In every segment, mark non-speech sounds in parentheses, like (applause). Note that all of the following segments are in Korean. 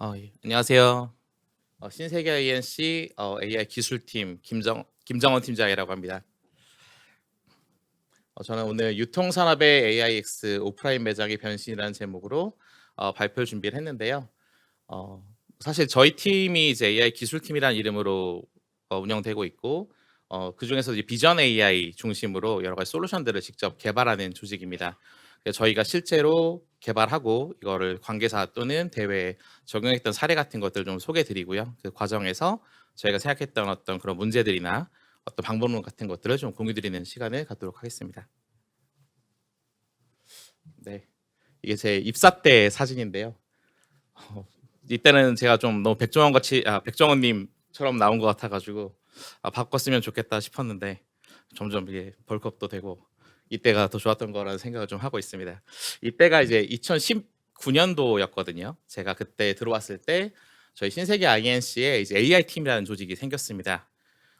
어, 예. 안녕하세요. 어, 신세계 INC 어, AI 기술팀 김정 김정원 팀장이라고 합니다. 어, 저는 오늘 유통산업의 AIX 오프라인 매장의 변신이라는 제목으로 어, 발표 준비를 했는데요. 어, 사실 저희 팀이 이제 AI 기술팀이라는 이름으로 어, 운영되고 있고 어, 그 중에서 비전 AI 중심으로 여러 가지 솔루션들을 직접 개발하는 조직입니다. 저희가 실제로 개발하고 이거를 관계사 또는 대회에 적용했던 사례 같은 것들 좀 소개드리고요. 그 과정에서 저희가 생각했던 어떤 그런 문제들이나 어떤 방법론 같은 것들을 좀 공유드리는 시간을 갖도록 하겠습니다. 네, 이게 제 입사 때 사진인데요. 어, (laughs) 이때는 제가 좀 너무 백종원 같이 아, 백종원님처럼 나온 것 같아가지고 아, 바꿨으면 좋겠다 싶었는데 점점 이게 벌크업도 되고 이때가 더 좋았던 거라는 생각을 좀 하고 있습니다. 이때가 이제 2019년도였거든요. 제가 그때 들어왔을 때 저희 신세계 INC에 이제 AI 팀이라는 조직이 생겼습니다.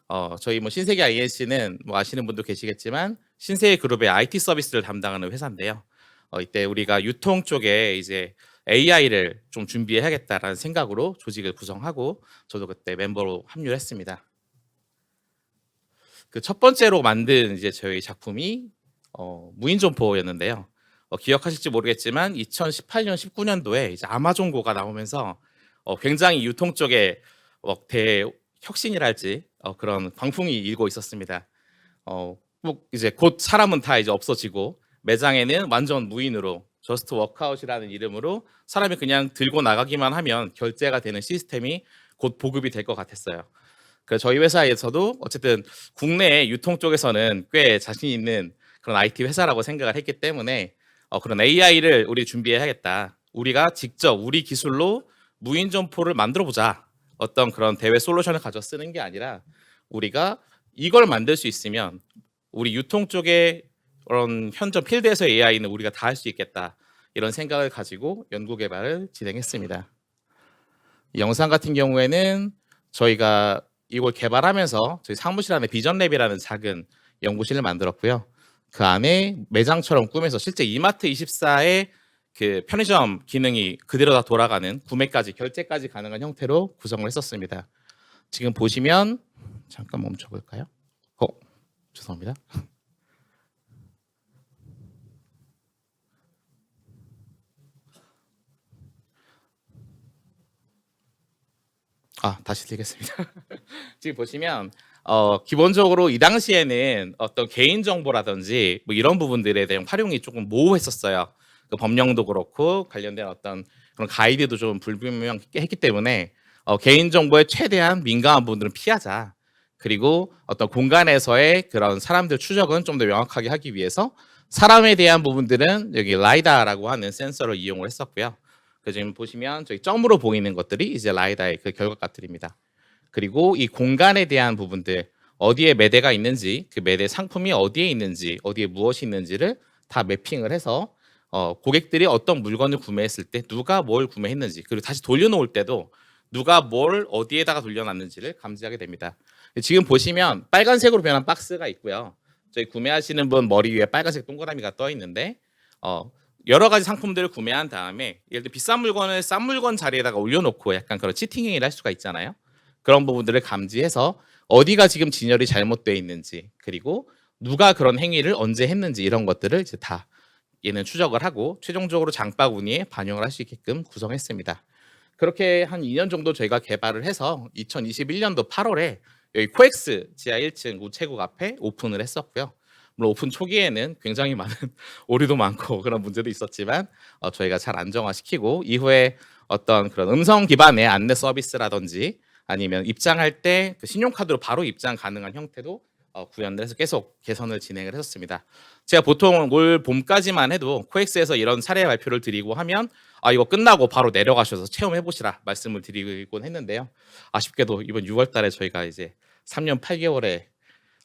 어, 저희 뭐 신세계 INC는 뭐 아시는 분도 계시겠지만 신세계 그룹의 IT 서비스를 담당하는 회사인데요. 어, 이때 우리가 유통 쪽에 이제 AI를 좀 준비해야겠다라는 생각으로 조직을 구성하고 저도 그때 멤버로 합류를 했습니다. 그 첫 번째로 만든 이제 저희 작품이 어, 무인 점포였는데요. 어, 기억하실지 모르겠지만 2018년 19년도에 이제 아마존고가 나오면서 어, 굉장히 유통 쪽에 어, 대혁신이랄지 어, 그런 광풍이 일고 있었습니다. 어, 꼭 이제 곧 사람은 다 이제 없어지고 매장에는 완전 무인으로 저스트 워크아웃이라는 이름으로 사람이 그냥 들고 나가기만 하면 결제가 되는 시스템이 곧 보급이 될 것 같았어요. 그래서 저희 회사에서도 어쨌든 국내 유통 쪽에서는 꽤 자신 있는 그런 IT 회사라고 생각을 했기 때문에 어, 그런 AI를 우리 준비해야겠다. 우리가 직접 우리 기술로 무인 점포를 만들어 보자. 어떤 그런 대외 솔루션을 가져 쓰는 게 아니라 우리가 이걸 만들 수 있으면 우리 유통 쪽에 그런 현존 필드에서 AI는 우리가 다 할 수 있겠다. 이런 생각을 가지고 연구 개발을 진행했습니다. 이 영상 같은 경우에는 저희가 이걸 개발하면서 저희 사무실 안에 비전랩이라는 작은 연구실을 만들었고요. 그 안에 매장처럼 꾸며서 실제 이마트 24의 그 편의점 기능이 그대로 다 돌아가는 구매까지 결제까지 가능한 형태로 구성을 했었습니다. 지금 보시면 잠깐 멈춰 볼까요? 어, 죄송합니다. 아, 다시 드리겠습니다. (laughs) 지금 보시면 어, 기본적으로 이 당시에는 어떤 개인 정보라든지 뭐 이런 부분들에 대한 활용이 조금 모호했었어요. 그 법령도 그렇고 관련된 어떤 그런 가이드도 좀 불분명했기 때문에 어, 개인 정보에 최대한 민감한 부분들은 피하자. 그리고 어떤 공간에서의 그런 사람들 추적은 좀 더 명확하게 하기 위해서 사람에 대한 부분들은 여기 라이다라고 하는 센서를 이용을 했었고요. 그 지금 보시면 저기 점으로 보이는 것들이 이제 라이다의 그 결과값들입니다. 그리고 이 공간에 대한 부분들 어디에 매대가 있는지 그 매대 상품이 어디에 있는지 어디에 무엇이 있는지를 다 매핑을 해서 어, 고객들이 어떤 물건을 구매했을 때 누가 뭘 구매했는지 그리고 다시 돌려놓을 때도 누가 뭘 어디에다가 돌려놨는지를 감지하게 됩니다. 지금 보시면 빨간색으로 변한 박스가 있고요. 저희 구매하시는 분 머리 위에 빨간색 동그라미가 떠 있는데 어, 여러 가지 상품들을 구매한 다음에 예를 들어 비싼 물건을 싼 물건 자리에다가 올려놓고 약간 그런 치팅 행위를 할 수가 있잖아요. 그런 부분들을 감지해서 어디가 지금 진열이 잘못되어 있는지 그리고 누가 그런 행위를 언제 했는지 이런 것들을 이제 다 얘는 추적을 하고 최종적으로 장바구니에 반영을 할 수 있게끔 구성했습니다. 그렇게 한 2년 정도 저희가 개발을 해서 2021년도 8월에 여기 코엑스 지하 1층 우체국 앞에 오픈을 했었고요. 물론 오픈 초기에는 굉장히 많은 (laughs) 오류도 많고 그런 문제도 있었지만 어, 저희가 잘 안정화시키고 이후에 어떤 그런 음성 기반의 안내 서비스라든지 아니면 입장할 때 그 신용카드로 바로 입장 가능한 형태도 어, 구현을 해서 계속 개선을 진행을 했었습니다. 제가 보통 올 봄까지만 해도 코엑스에서 이런 사례 발표를 드리고 하면 아 이거 끝나고 바로 내려가셔서 체험해 보시라 말씀을 드리곤 했는데요. 아쉽게도 이번 6월달에 저희가 이제 3년 8개월의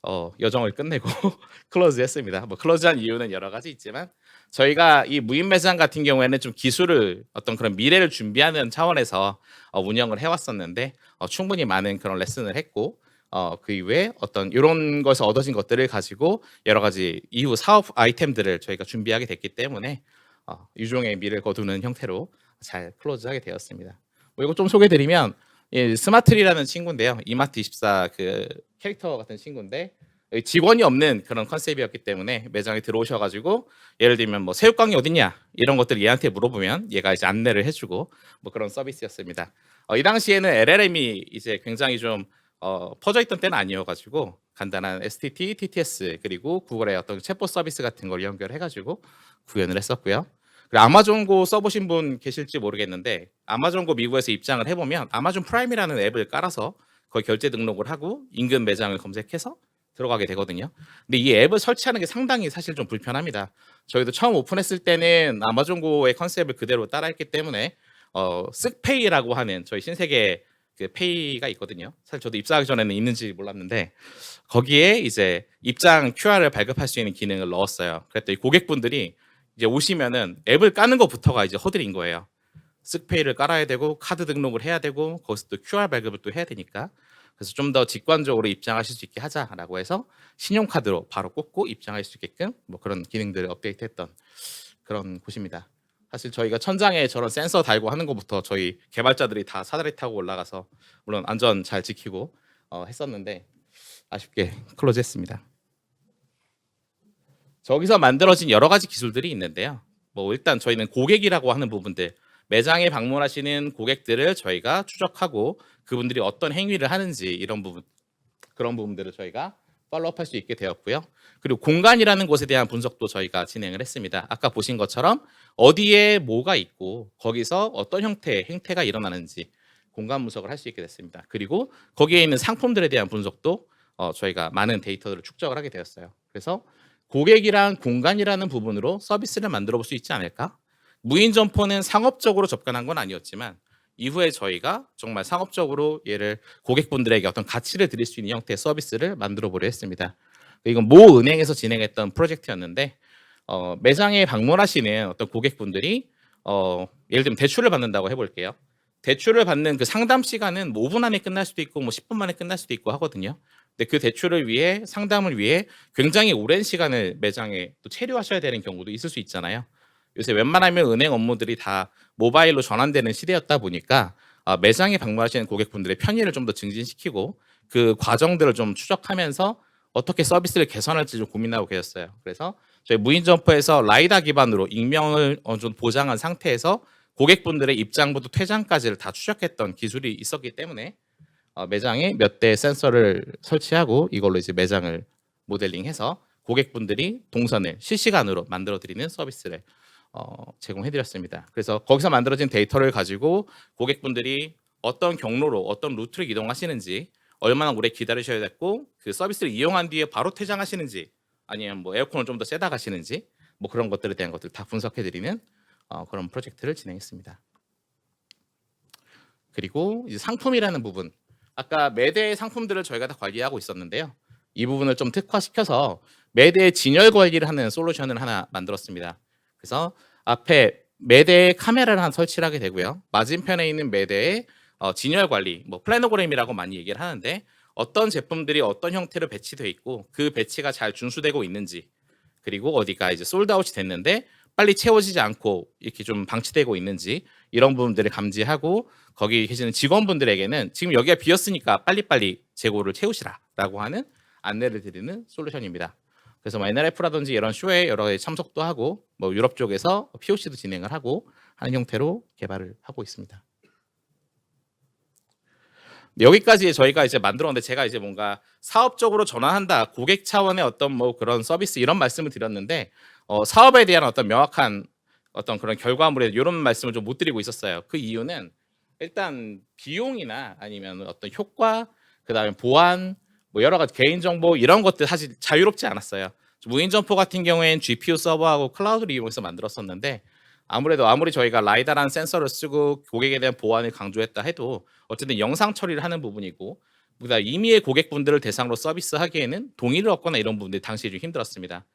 어, 여정을 끝내고 (laughs) 클로즈했습니다. 뭐 클로즈한 이유는 여러 가지 있지만 저희가 이 무인 매장 같은 경우에는 좀 기술을 어떤 그런 미래를 준비하는 차원에서 어, 운영을 해왔었는데 어, 충분히 많은 그런 레슨을 했고 어, 그 이후에 어떤 이런 것에서 얻어진 것들을 가지고 여러 가지 이후 사업 아이템들을 저희가 준비하게 됐기 때문에 어, 유종의 미를 거두는 형태로 잘 클로즈하게 되었습니다. 뭐 이거 좀 소개드리면 예, 스마트리라는 친구인데요. 이마트 24 그 캐릭터 같은 친구인데 직원이 없는 그런 컨셉이었기 때문에 매장에 들어오셔가지고 예를 들면 뭐 새우깡이 어딨냐 이런 것들 을 얘한테 물어보면 얘가 이제 안내를 해주고 뭐 그런 서비스였습니다. 어, 이 당시에는 LLM이 이제 굉장히 좀 어, 퍼져 있던 때는 아니어가지고 간단한 STT, TTS 그리고 구글의 어떤 챗봇 서비스 같은 걸 연결해가지고 구현을 했었고요. 아마존고 써보신 분 계실지 모르겠는데 아마존고 미국에서 입장을 해보면 아마존 프라임이라는 앱을 깔아서 거기 결제 등록을 하고 인근 매장을 검색해서 들어가게 되거든요. 근데 이 앱을 설치하는 게 상당히 사실 좀 불편합니다. 저희도 처음 오픈했을 때는 아마존고의 컨셉을 그대로 따라했기 때문에 어, 쓱페이라고 하는 저희 신세계 그 페이가 있거든요. 사실 저도 입사하기 전에는 있는지 몰랐는데 거기에 이제 입장 QR을 발급할 수 있는 기능을 넣었어요. 그랬더니 고객분들이 이제 오시면은 앱을 까는 것부터가 이제 허들인 거예요. 쓱페이를 깔아야 되고 카드 등록을 해야 되고 거기서 또 QR 발급을 또 해야 되니까 그래서 좀 더 직관적으로 입장하실 수 있게 하자라고 해서 신용카드로 바로 꽂고 입장할 수 있게끔 뭐 그런 기능들을 업데이트했던 그런 곳입니다. 사실 저희가 천장에 저런 센서 달고 하는 것부터 저희 개발자들이 다 사다리 타고 올라가서 물론 안전 잘 지키고 어, 했었는데 아쉽게 클로즈했습니다. 저기서 만들어진 여러 가지 기술들이 있는데요. 뭐 일단 저희는 고객이라고 하는 부분들 매장에 방문하시는 고객들을 저희가 추적하고 그분들이 어떤 행위를 하는지 이런 부분 그런 부분들을 저희가 팔로우할 수 있게 되었고요. 그리고 공간이라는 곳에 대한 분석도 저희가 진행을 했습니다. 아까 보신 것처럼 어디에 뭐가 있고 거기서 어떤 형태의 행태가 일어나는지 공간 분석을 할 수 있게 됐습니다. 그리고 거기에 있는 상품들에 대한 분석도 어, 저희가 많은 데이터들을 축적을 하게 되었어요. 그래서 고객이랑 공간이라는 부분으로 서비스를 만들어 볼 수 있지 않을까? 무인 점포는 상업적으로 접근한 건 아니었지만 이후에 저희가 정말 상업적으로 얘를 고객분들에게 어떤 가치를 드릴 수 있는 형태의 서비스를 만들어 보려 했습니다. 이건 모 은행에서 진행했던 프로젝트였는데 어, 매장에 방문하시는 어떤 고객분들이 어, 예를 들면 대출을 받는다고 해볼게요. 대출을 받는 그 상담 시간은 뭐 5분 안에 끝날 수도 있고 뭐 10분 만에 끝날 수도 있고 하거든요. 근데 그 대출을 위해 상담을 위해 굉장히 오랜 시간을 매장에 또 체류하셔야 되는 경우도 있을 수 있잖아요. 요새 웬만하면 은행 업무들이 다 모바일로 전환되는 시대였다 보니까 아, 매장에 방문하시는 고객분들의 편의를 좀 더 증진시키고 그 과정들을 좀 추적하면서 어떻게 서비스를 개선할지 좀 고민하고 계셨어요. 그래서 저희 무인 점포에서 라이다 기반으로 익명을 어느 보장한 상태에서 고객분들의 입장부터 퇴장까지를 다 추적했던 기술이 있었기 때문에 어, 매장에 몇 대 센서를 설치하고 이걸로 이제 매장을 모델링해서 고객분들이 동선을 실시간으로 만들어 드리는 서비스를 어, 제공해드렸습니다. 그래서 거기서 만들어진 데이터를 가지고 고객분들이 어떤 경로로 어떤 루트를 이동하시는지 얼마나 오래 기다리셔야 됐고 그 서비스를 이용한 뒤에 바로 퇴장하시는지 아니면 뭐 에어컨을 좀 더 세다 가시는지 뭐 그런 것들에 대한 것들 다 분석해드리는 어, 그런 프로젝트를 진행했습니다. 그리고 이제 상품이라는 부분 아까 매대의 상품들을 저희가 다 관리하고 있었는데요. 이 부분을 좀 특화시켜서 매대 진열 관리를 하는 솔루션을 하나 만들었습니다. 그래서 앞에 매대에 카메라를 한 설치를 하게 되고요. 맞은편에 있는 매대에 어, 진열 관리, 뭐 플래너그램이라고 많이 얘기를 하는데 어떤 제품들이 어떤 형태로 배치되어 있고 그 배치가 잘 준수되고 있는지 그리고 어디가 이제 솔드아웃이 됐는데 빨리 채워지지 않고 이렇게 좀 방치되고 있는지 이런 부분들을 감지하고 거기 계시는 직원분들에게는 지금 여기가 비었으니까 빨리빨리 재고를 채우시라라고 하는 안내를 드리는 솔루션입니다. 그래서 뭐 NRF라든지 이런 쇼에 여러 가지 참석도 하고 뭐 유럽 쪽에서 POC도 진행을 하고 하는 형태로 개발을 하고 있습니다. 여기까지 저희가 이제 만들었는데 제가 이제 뭔가 사업적으로 전환한다 고객 차원의 어떤 뭐 그런 서비스 이런 말씀을 드렸는데 어, 사업에 대한 어떤 명확한 어떤 그런 결과물에 이런 말씀을 좀 못 드리고 있었어요. 그 이유는 일단 비용이나 아니면 어떤 효과 그다음에 보안 뭐 여러 가지 개인 정보 이런 것들 사실 자유롭지 않았어요. 무인 점포 같은 경우에는 GPU 서버하고 클라우드를 이용해서 만들었었는데 아무래도 아무리 저희가 라이다라는 센서를 쓰고 고객에 대한 보안을 강조했다 해도 어쨌든 영상 처리를 하는 부분이고 그다음 임의의 고객분들을 대상으로 서비스하기에는 동의를 얻거나 이런 부분들이 당시에 좀 힘들었습니다.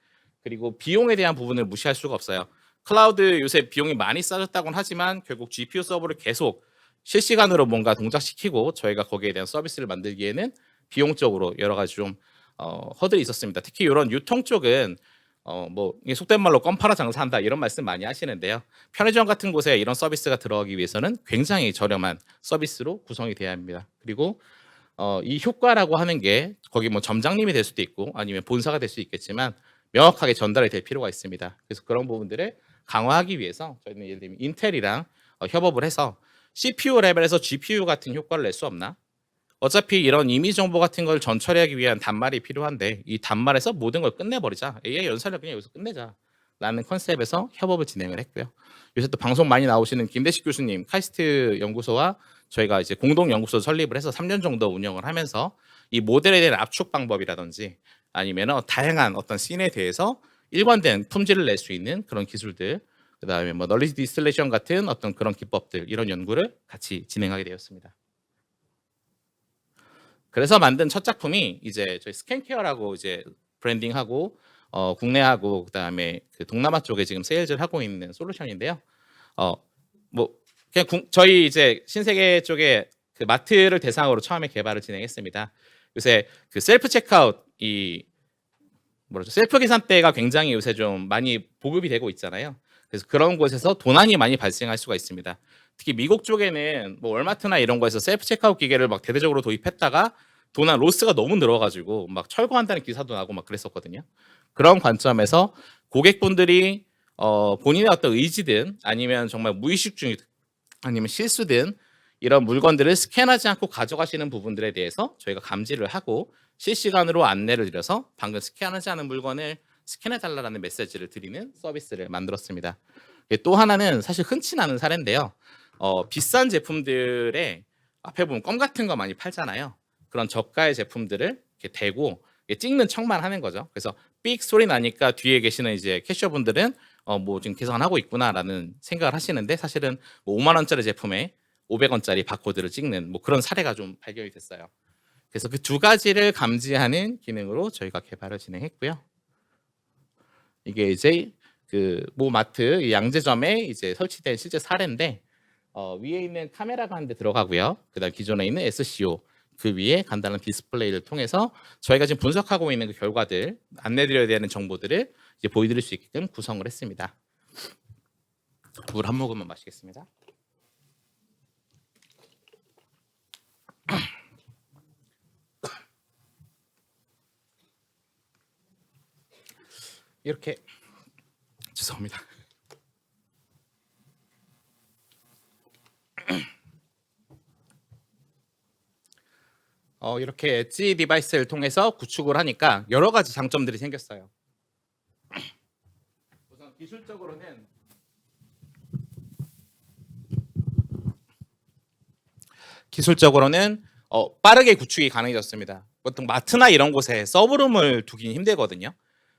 그리고 비용에 대한 부분을 무시할 수가 없어요. 클라우드 요새 비용이 많이 싸졌다고는 하지만 결국 GPU 서버를 계속 실시간으로 뭔가 동작시키고 저희가 거기에 대한 서비스를 만들기에는 비용적으로 여러 가지 좀 어, 허들이 있었습니다. 특히 이런 유통 쪽은 어 뭐 속된 말로 껌 팔아 장사한다 이런 말씀 많이 하시는데요. 편의점 같은 곳에 이런 서비스가 들어가기 위해서는 굉장히 저렴한 서비스로 구성이 돼야 합니다. 그리고 어, 이 효과라고 하는 게 거기 뭐 점장님이 될 수도 있고 아니면 본사가 될 수 있겠지만 명확하게 전달이 될 필요가 있습니다. 그래서 그런 부분들을 강화하기 위해서 저희는 예를 들면 인텔이랑 어, 협업을 해서 CPU 레벨에서 GPU 같은 효과를 낼 수 없나? 어차피 이런 이미 정보 같은 걸 전처리하기 위한 단말이 필요한데 이 단말에서 모든 걸 끝내버리자. AI 연산을 그냥 여기서 끝내자. 라는 컨셉에서 협업을 진행을 했고요. 요새 또 방송 많이 나오시는 김대식 교수님 카이스트 연구소와 저희가 이제 공동 연구소 설립을 해서 3년 정도 운영을 하면서 이 모델에 대한 압축 방법이라든지 아니면 다양한 어떤 씬에 대해서 일관된 품질을 낼 수 있는 그런 기술들 그다음에 뭐 널리지 디스틸레이션 같은 어떤 그런 기법들 이런 연구를 같이 진행하게 되었습니다. 그래서 만든 첫 작품이 이제 저희 스캔케어라고 이제 브랜딩하고 어, 국내하고 그다음에 그 동남아 쪽에 지금 세일즈를 하고 있는 솔루션인데요. 어, 뭐 그냥 국- 저희 이제 신세계 쪽에 그 마트를 대상으로 처음에 개발을 진행했습니다. 요새 그 셀프 체크아웃 이 뭐라죠 셀프 계산대가 굉장히 요새 좀 많이 보급이 되고 있잖아요. 그래서 그런 곳에서 도난이 많이 발생할 수가 있습니다. 특히 미국 쪽에는 뭐 월마트나 이런 거에서 셀프 체크아웃 기계를 막 대대적으로 도입했다가 도난 로스가 너무 늘어가지고 막 철거한다는 기사도 나고 막 그랬었거든요. 그런 관점에서 고객분들이 어, 본인의 어떤 의지든 아니면 정말 무의식 중이든 아니면 실수든 이런 물건들을 스캔하지 않고 가져가시는 부분들에 대해서 저희가 감지를 하고 실시간으로 안내를 드려서 방금 스캔하지 않은 물건을 스캔해 달라라는 메시지를 드리는 서비스를 만들었습니다. 예, 또 하나는 사실 흔치 않은 사례인데요. 어, 비싼 제품들에 앞에 보면 껌 같은 거 많이 팔잖아요. 그런 저가의 제품들을 이렇게 대고 이렇게 찍는 척만 하는 거죠. 그래서 삑 소리 나니까 뒤에 계시는 이제 캐셔분들은 어, 뭐 지금 계산하고 있구나라는 생각을 하시는데 사실은 뭐 5만 원짜리 제품에 500원짜리 바코드를 찍는 뭐 그런 사례가 좀 발견이 됐어요. 그래서 그 두 가지를 감지하는 기능으로 저희가 개발을 진행했고요. 이게 이제 그 모 마트 이 양재점에 이제 설치된 실제 사례인데 어, 위에 있는 카메라가 한 대 들어가고요. 그다음 기존에 있는 SCO 그 위에 간단한 디스플레이를 통해서 저희가 지금 분석하고 있는 그 결과들 안내드려야 되는 정보들을 이제 보여드릴 수 있게끔 구성을 했습니다. 물 한 모금만 마시겠습니다. (clears throat) 이렇게 죄송합니다. (clears throat) 어, 이렇게 엣지 디바이스를 통해서 구축을 하니까 여러 가지 장점들이 생겼어요. (clears throat) 우선 기술적으로는 기술적으로는 어, 빠르게 구축이 가능해졌습니다. 보통 마트나 이런 곳에 서브룸을 두기는 힘들거든요.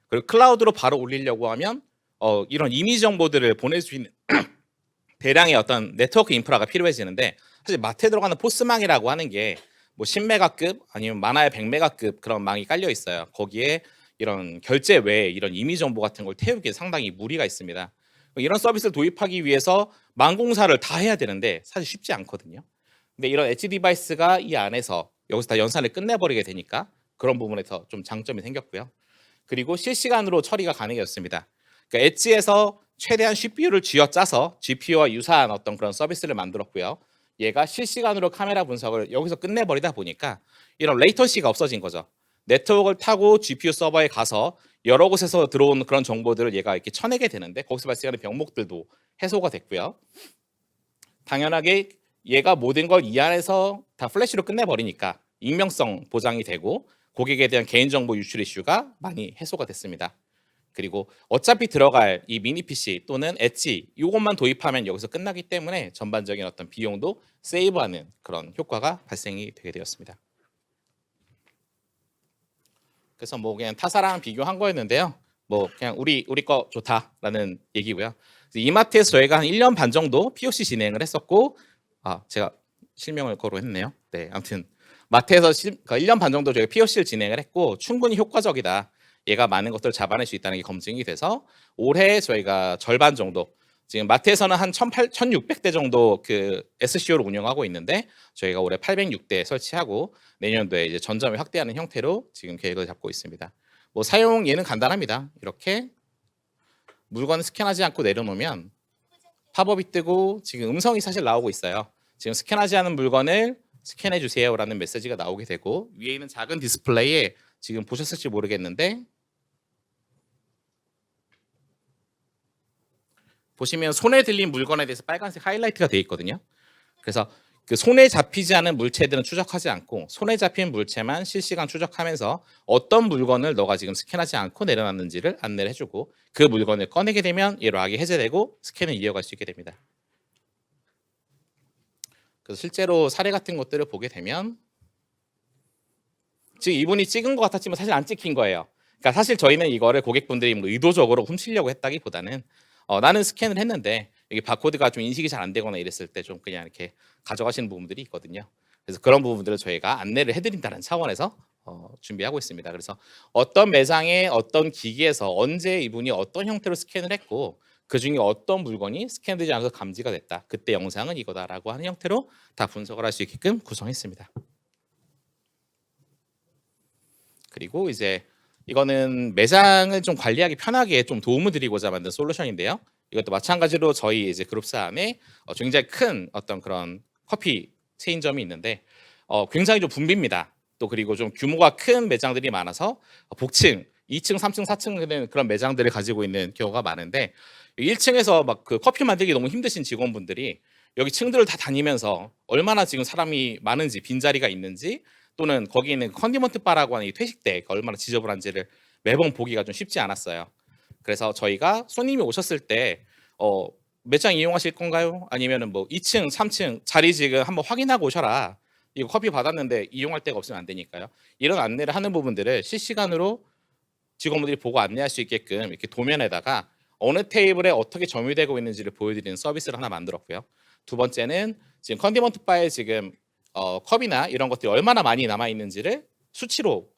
그리고 클라우드로 바로 올리려고 하면 어, 이런 이미지 정보들을 보낼 수 있는 (clears throat) 대량의 어떤 네트워크 인프라가 필요해지는데 사실 마트에 들어가는 포스망이라고 하는 게 뭐 10메가급 아니면 많아야 100메가급 그런 망이 깔려 있어요. 거기에 이런 결제 외에 이런 이미지 정보 같은 걸 태우기에 상당히 무리가 있습니다. 이런 서비스를 도입하기 위해서 망공사를 다 해야 되는데 사실 쉽지 않거든요. 근데 이런 엣지 디바이스가 이 안에서 여기서 다 연산을 끝내버리게 되니까 그런 부분에서 좀 장점이 생겼고요. 그리고 실시간으로 처리가 가능해졌습니다. 그러니까 엣지에서 최대한 CPU를 쥐어짜서 GPU와 유사한 어떤 그런 서비스를 만들었고요. 얘가 실시간으로 카메라 분석을 여기서 끝내버리다 보니까 이런 레이턴시가 없어진 거죠. 네트워크를 타고 GPU 서버에 가서 여러 곳에서 들어온 그런 정보들을 얘가 이렇게 쳐내게 되는데 거기서 발생하는 병목들도 해소가 됐고요. 당연하게 얘가 모든 걸 이 안에서 다 플래시로 끝내버리니까 익명성 보장이 되고 고객에 대한 개인정보 유출 이슈가 많이 해소가 됐습니다. 그리고 어차피 들어갈 이 미니 PC 또는 엣지 이것만 도입하면 여기서 끝나기 때문에 전반적인 어떤 비용도 세이브하는 그런 효과가 발생이 되게 되었습니다. 그래서 뭐 그냥 타사랑 비교한 거였는데요. 뭐 그냥 우리 우리 거 좋다라는 얘기고요. 이마트에서 저희가 한 1년 반 정도 POC 진행을 했었고 아 제가 실명을 거론했네요. 네, 아무튼 마트에서 실, 1년 반 정도 저희가 POC를 진행을 했고 충분히 효과적이다. 얘가 많은 것들을 잡아낼 수 있다는 게 검증이 돼서 올해 저희가 절반 정도 지금 마트에서는 한 1,600대 정도 그 SCO를 운영하고 있는데 저희가 올해 806대 설치하고 내년도에 이제 전점을 확대하는 형태로 지금 계획을 잡고 있습니다. 뭐 사용 예는 간단합니다. 이렇게 물건을 스캔하지 않고 내려놓으면 팝업이 뜨고 지금 음성이 사실 나오고 있어요. 지금 스캔하지 않은 물건을 스캔해 주세요라는 메시지가 나오게 되고 위에 있는 작은 디스플레이에 지금 보셨을지 모르겠는데 보시면 손에 들린 물건에 대해서 빨간색 하이라이트가 되어 있거든요. 그래서 그 손에 잡히지 않은 물체들은 추적하지 않고 손에 잡힌 물체만 실시간 추적하면서 어떤 물건을 너가 지금 스캔하지 않고 내려놨는지를 안내를 해주고 그 물건을 꺼내게 되면 악이 해제되고 스캔을 이어갈 수 있게 됩니다. 그래서 실제로 사례 같은 것들을 보게 되면 지금 이분이 찍은 것 같았지만 사실 안 찍힌 거예요. 그러니까 사실 저희는 이거를 고객분들이 뭐 의도적으로 훔치려고 했다기보다는 어, 나는 스캔을 했는데 여기 바코드가 좀 인식이 잘 안 되거나 이랬을 때 좀 그냥 이렇게 가져가시는 부분들이 있거든요. 그래서 그런 부분들을 저희가 안내를 해드린다는 차원에서 어, 준비하고 있습니다. 그래서 어떤 매장에 어떤 기기에서 언제 이분이 어떤 형태로 스캔을 했고 그 중에 어떤 물건이 스캔되지 않아서 감지가 됐다. 그때 영상은 이거다라고 하는 형태로 다 분석을 할 수 있게끔 구성했습니다. 그리고 이제 이거는 매장을 좀 관리하기 편하게 좀 도움을 드리고자 만든 솔루션인데요. 이것도 마찬가지로 저희 이제 그룹사 안에 어, 굉장히 큰 어떤 그런 커피 체인점이 있는데 어, 굉장히 좀 붐빕니다. 또 그리고 좀 규모가 큰 매장들이 많아서 어, 복층 2층, 3층, 4층 되는 그런 매장들을 가지고 있는 경우가 많은데 1층에서 막 그 커피 만들기 너무 힘드신 직원분들이 여기 층들을 다 다니면서 얼마나 지금 사람이 많은지 빈자리가 있는지 또는 거기 있는 컨디먼트 바라고 하는 이 퇴식대가 얼마나 지저분한지를 매번 보기가 좀 쉽지 않았어요. 그래서 저희가 손님이 오셨을 때 어, 매장 이용하실 건가요? 아니면은 뭐 2층, 3층 자리 지금 한번 확인하고 오셔라. 이거 커피 받았는데 이용할 데가 없으면 안 되니까요. 이런 안내를 하는 부분들을 실시간으로 직원분들이 보고 안내할 수 있게끔 이렇게 도면에다가 어느 테이블에 어떻게 점유되고 있는지를 보여드리는 서비스를 하나 만들었고요. 두 번째는 지금 컨디먼트 바에 지금 어, 컵이나 이런 것들이 얼마나 많이 남아 있는지를 수치로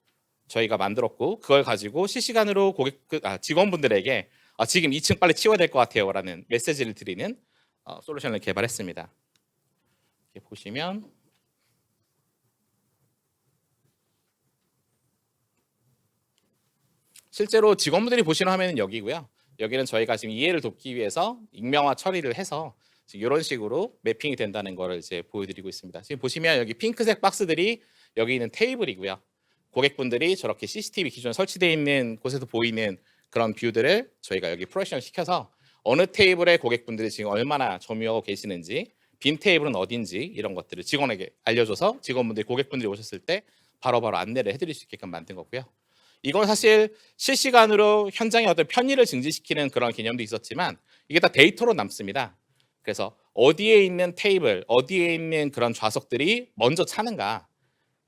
저희가 만들었고 그걸 가지고 실시간으로 고객 그, 아, 직원분들에게 아, 지금 2층 빨리 치워야 될 것 같아요라는 메시지를 드리는 어, 솔루션을 개발했습니다. 이렇게 보시면 실제로 직원분들이 보시는 화면은 여기고요. 여기는 저희가 지금 이해를 돕기 위해서 익명화 처리를 해서 이런 식으로 매핑이 된다는 거를 이제 보여드리고 있습니다. 지금 보시면 여기 핑크색 박스들이 여기 있는 테이블이고요. 고객분들이 저렇게 CCTV 기존 설치되어 있는 곳에서 보이는 그런 뷰들을 저희가 여기 프로젝션 시켜서 어느 테이블에 고객분들이 지금 얼마나 점유하고 계시는지 빈 테이블은 어딘지 이런 것들을 직원에게 알려줘서 직원분들이 고객분들이 오셨을 때 바로바로 안내를 해드릴 수 있게끔 만든 거고요. 이건 사실 실시간으로 현장의 어떤 편의를 증진시키는 그런 개념도 있었지만 이게 다 데이터로 남습니다. 그래서 어디에 있는 테이블, 어디에 있는 그런 좌석들이 먼저 차는가,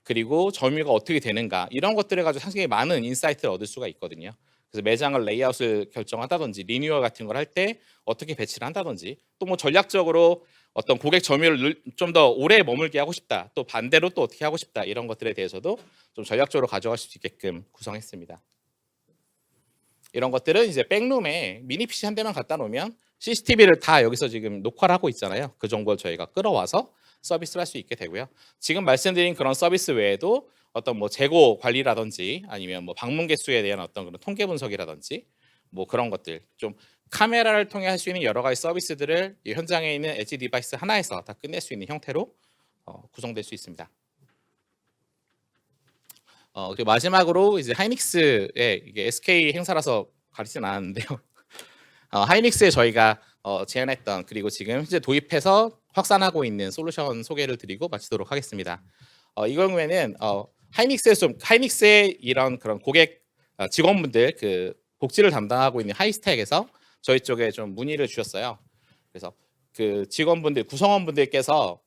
그리고 점유가 어떻게 되는가 이런 것들을 가지고 상당히 많은 인사이트를 얻을 수가 있거든요. 그래서 매장을 레이아웃을 결정한다든지 리뉴얼 같은 걸 할 때 어떻게 배치를 한다든지 또 뭐 전략적으로 어떤 고객 점유를 좀 더 오래 머물게 하고 싶다. 또 반대로 또 어떻게 하고 싶다. 이런 것들에 대해서도 좀 전략적으로 가져갈 수 있게끔 구성했습니다. 이런 것들은 이제 백룸에 미니 PC 한 대만 갖다 놓으면 CCTV를 다 여기서 지금 녹화를 하고 있잖아요. 그 정보를 저희가 끌어와서 서비스를 할 수 있게 되고요. 지금 말씀드린 그런 서비스 외에도 어떤 뭐 재고 관리라든지 아니면 뭐 방문 개수에 대한 어떤 그런 통계 분석이라든지 뭐 그런 것들 좀 카메라를 통해 할 수 있는 여러 가지 서비스들을 이 현장에 있는 엣지 디바이스 하나에서 다 끝낼 수 있는 형태로 어, 구성될 수 있습니다. 어, 그리고 마지막으로 이제 하이닉스의 이게 SK 행사라서 가르치진 않았는데요. 어, 하이닉스에 저희가 어, 제안했던 그리고 지금 현재 도입해서 확산하고 있는 솔루션 소개를 드리고 마치도록 하겠습니다. 어, 이 경우에는 어, 하이닉스의 좀 하이닉스의 이런 그런 고객 어, 직원분들 그 복지를 담당하고 있는 하이스택에서 저희 쪽에 좀 문의를 주셨어요. 그래서 그 직원분들 구성원분들께서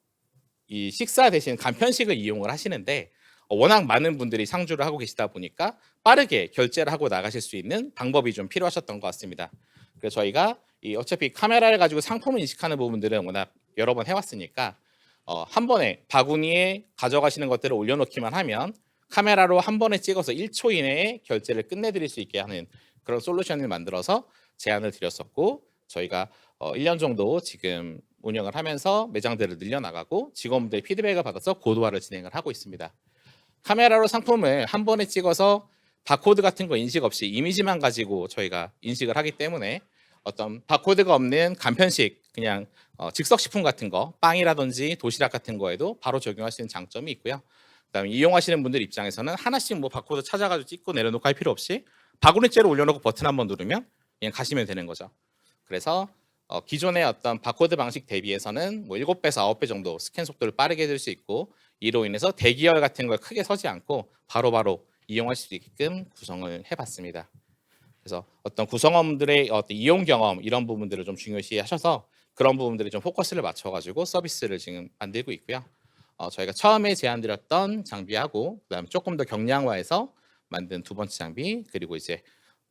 이 식사 대신 간편식을 이용을 하시는데 어, 워낙 많은 분들이 상주를 하고 계시다 보니까 빠르게 결제를 하고 나가실 수 있는 방법이 좀 필요하셨던 것 같습니다. 그래서 저희가 이 어차피 카메라를 가지고 상품을 인식하는 부분들은 워낙 여러 번 해왔으니까 어, 한 번에 바구니에 가져가시는 것들을 올려놓기만 하면 카메라로 한 번에 찍어서 1초 이내에 결제를 끝내드릴 수 있게 하는 그런 솔루션을 만들어서 제안을 드렸었고 저희가 어, 1년 정도 지금 운영을 하면서 매장들을 늘려나가고 직원분들의 피드백을 받아서 고도화를 진행을 하고 있습니다. 카메라로 상품을 한 번에 찍어서 바코드 같은 거 인식 없이 이미지만 가지고 저희가 인식을 하기 때문에 어떤 바코드가 없는 간편식 그냥 어, 즉석 식품 같은 거 빵이라든지 도시락 같은 거에도 바로 적용할 수 있는 장점이 있고요. 그다음에 이용하시는 분들 입장에서는 하나씩 뭐 바코드 찾아가지고 찍고 내려놓고 할 필요 없이 바구니째로 올려놓고 버튼 한번 누르면 그냥 가시면 되는 거죠. 그래서 어, 기존의 어떤 바코드 방식 대비해서는 뭐 7배에서 9배 정도 스캔 속도를 빠르게 해줄 수 있고 이로 인해서 대기열 같은 걸 크게 서지 않고 바로바로 이용할 수 있게끔 구성을 해봤습니다. 그래서 어떤 구성원들의 어떤 이용 경험 이런 부분들을 좀 중요시 하셔서 그런 부분들에 좀 포커스를 맞춰가지고 서비스를 지금 만들고 있고요. 어, 저희가 처음에 제안드렸던 장비하고 그다음에 조금 더 경량화해서 만든 두 번째 장비 그리고 이제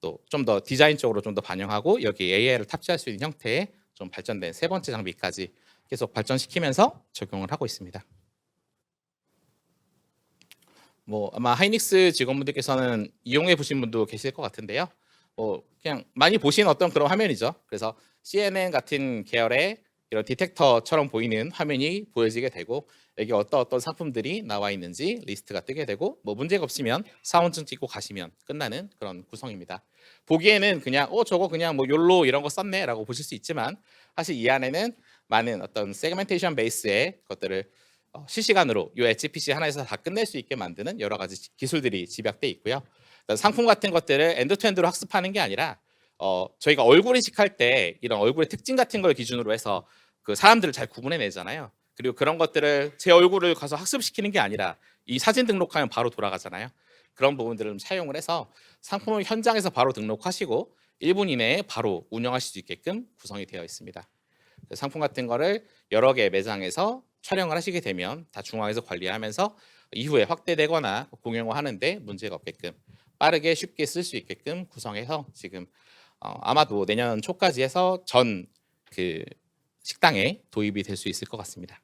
또 좀 더 디자인적으로 좀 더 반영하고 여기 AI를 탑재할 수 있는 형태의 좀 발전된 세 번째 장비까지 계속 발전시키면서 적용을 하고 있습니다. 뭐 아마 하이닉스 직원분들께서는 이용해 보신 분도 계실 것 같은데요. 뭐 그냥 많이 보신 어떤 그런 화면이죠. 그래서 CNN 같은 계열의 이런 디텍터처럼 보이는 화면이 보여지게 되고 여기 어떤 어떤 상품들이 나와 있는지 리스트가 뜨게 되고 뭐 문제가 없으면 사원증 찍고 가시면 끝나는 그런 구성입니다. 보기에는 그냥 어 저거 그냥 뭐 욜로 이런 거 썼네라고 보실 수 있지만 사실 이 안에는 많은 어떤 세그멘테이션 베이스의 것들을 어, 실시간으로 이 HPC 하나에서 다 끝낼 수 있게 만드는 여러 가지 지- 기술들이 집약돼 있고요. 상품 같은 것들을 엔드투엔드로 학습하는 게 아니라 어, 저희가 얼굴 인식할 때 이런 얼굴의 특징 같은 걸 기준으로 해서 그 사람들을 잘 구분해내잖아요. 그리고 그런 것들을 제 얼굴을 가서 학습시키는 게 아니라 이 사진 등록하면 바로 돌아가잖아요. 그런 부분들을 좀 사용을 해서 상품을 현장에서 바로 등록하시고 1분 이내에 바로 운영하실 수 있게끔 구성이 되어 있습니다. 상품 같은 거를 여러 개 매장에서 촬영을 하시게 되면 다 중앙에서 관리하면서 이후에 확대되거나 공용화하는데 문제가 없게끔 빠르게 쉽게 쓸 수 있게끔 구성해서 지금 어, 아마도 내년 초까지 해서 전 그 식당에 도입이 될 수 있을 것 같습니다.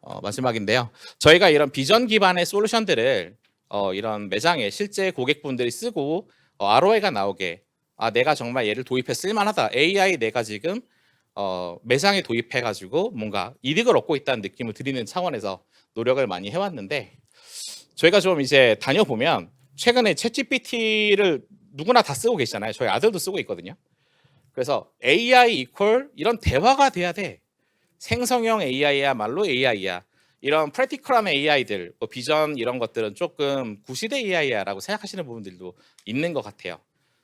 어, 마지막인데요. 저희가 이런 비전 기반의 솔루션들을 어, 이런 매장에 실제 고객분들이 쓰고 어, ROI가 나오게 아 내가 정말 얘를 도입해 쓸만하다. AI 내가 지금 어, 매장에 도입해가지고 뭔가 이득을 얻고 있다는 느낌을 드리는 차원에서 노력을 많이 해왔는데 저희가 좀 이제 다녀보면 최근에 챗GPT를 누구나 다 쓰고 계시잖아요. 저희 아들도 쓰고 있거든요. 그래서 AI 이퀄 이런 대화가 돼야 돼. 생성형 AI야말로 AI야. 이런 프랙티컬한 AI들, 뭐 비전 이런 것들은 조금 구시대 AI야라고 생각하시는 부분들도 있는 것 같아요.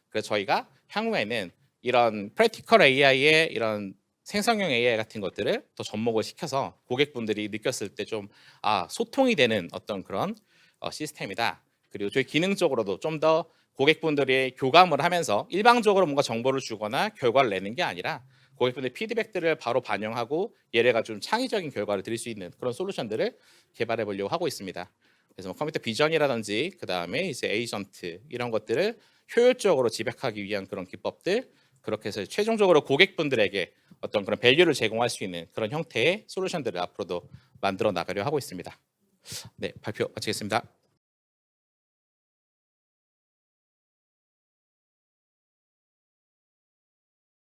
그래서 저희가 향후에는 이런 프랙티컬 AI의 이런 생성형 AI 같은 것들을 더 접목을 시켜서 고객분들이 느꼈을 때 좀 아 소통이 되는 어떤 그런 어, 시스템이다. 그리고 저희 기능적으로도 좀 더 고객분들이 교감을 하면서 일방적으로 뭔가 정보를 주거나 결과를 내는 게 아니라 고객분들 피드백들을 바로 반영하고 얘네가 좀 창의적인 결과를 드릴 수 있는 그런 솔루션들을 개발해 보려고 하고 있습니다. 그래서 뭐 컴퓨터 비전이라든지 그 다음에 이제 에이전트 이런 것들을 효율적으로 집약하기 위한 그런 기법들 그렇게 해서 최종적으로 고객분들에게 어떤 그런 밸류를 제공할 수 있는 그런 형태의 솔루션들을 앞으로도 만들어 나가려 하고 있습니다. 네 발표 마치겠습니다.